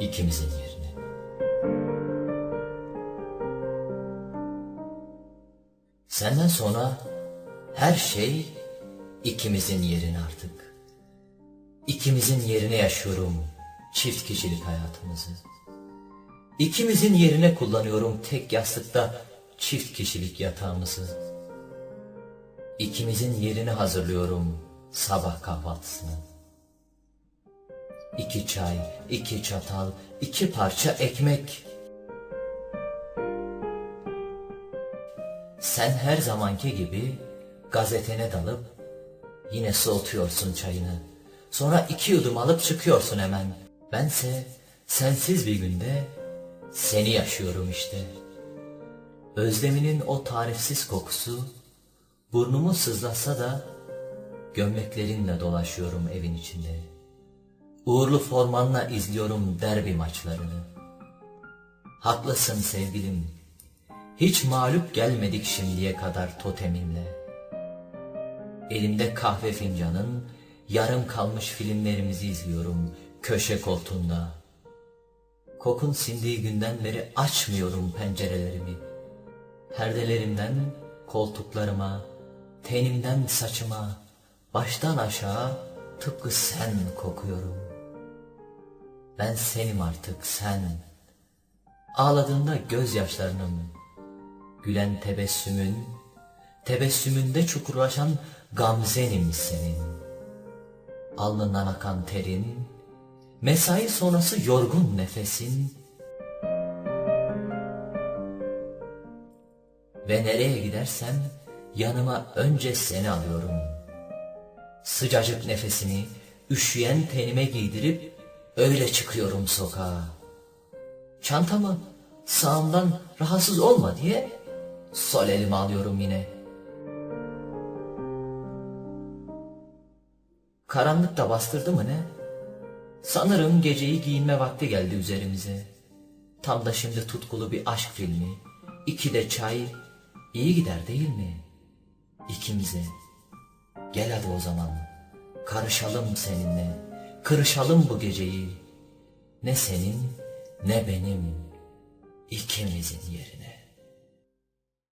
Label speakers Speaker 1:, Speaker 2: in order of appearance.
Speaker 1: ikimizin yerine. Senden sonra her şey ikimizin yerine artık. İkimizin yerine yaşıyorum çift kişilik hayatımızı. İkimizin yerine kullanıyorum tek yastıkta çift kişilik yatağımızı. İkimizin yerine hazırlıyorum sabah kahvaltısını. İki çay, iki çatal, iki parça ekmek. Sen her zamanki gibi gazetene dalıp yine soğutuyorsun çayını. Sonra iki yudum alıp çıkıyorsun hemen. Bense sensiz bir günde seni yaşıyorum işte. Özleminin o tarifsiz kokusu burnumu sızlatsa da gömleklerinle dolaşıyorum evin içinde. Uğurlu formanla izliyorum derbi maçlarını. Haklısın sevgilim. Hiç mağlup gelmedik şimdiye kadar toteminle. Elimde kahve fincanın yarım kalmış filmlerimizi izliyorum köşe koltuğunda. Kokun sindiği günden beri açmıyorum pencerelerimi. Perdelerimden koltuklarıma, tenimden saçıma, baştan aşağı tıpkı sen kokuyorum. Ben senim artık sen. Ağladığında gözyaşlarınım, gülen tebessümün, tebessümünde çukurlaşan gamzenim senin. Alnından akan terin, mesai sonrası yorgun nefesin, ve nereye gidersem yanıma önce seni alıyorum. Sıcacık nefesini üşüyen tenime giydirip öyle çıkıyorum sokağa. Çantamı sağımdan rahatsız olma diye sol elime alıyorum yine. Karanlık da bastırdı mı ne? Sanırım geceyi giyinme vakti geldi üzerimize. Tam da şimdi tutkulu bir aşk filmi, iki de çay, iyi gider değil mi? İkimize. Gel hadi o zaman, karışalım seninle, kırışalım bu geceyi. Ne senin ne benim, ikimizin yerine.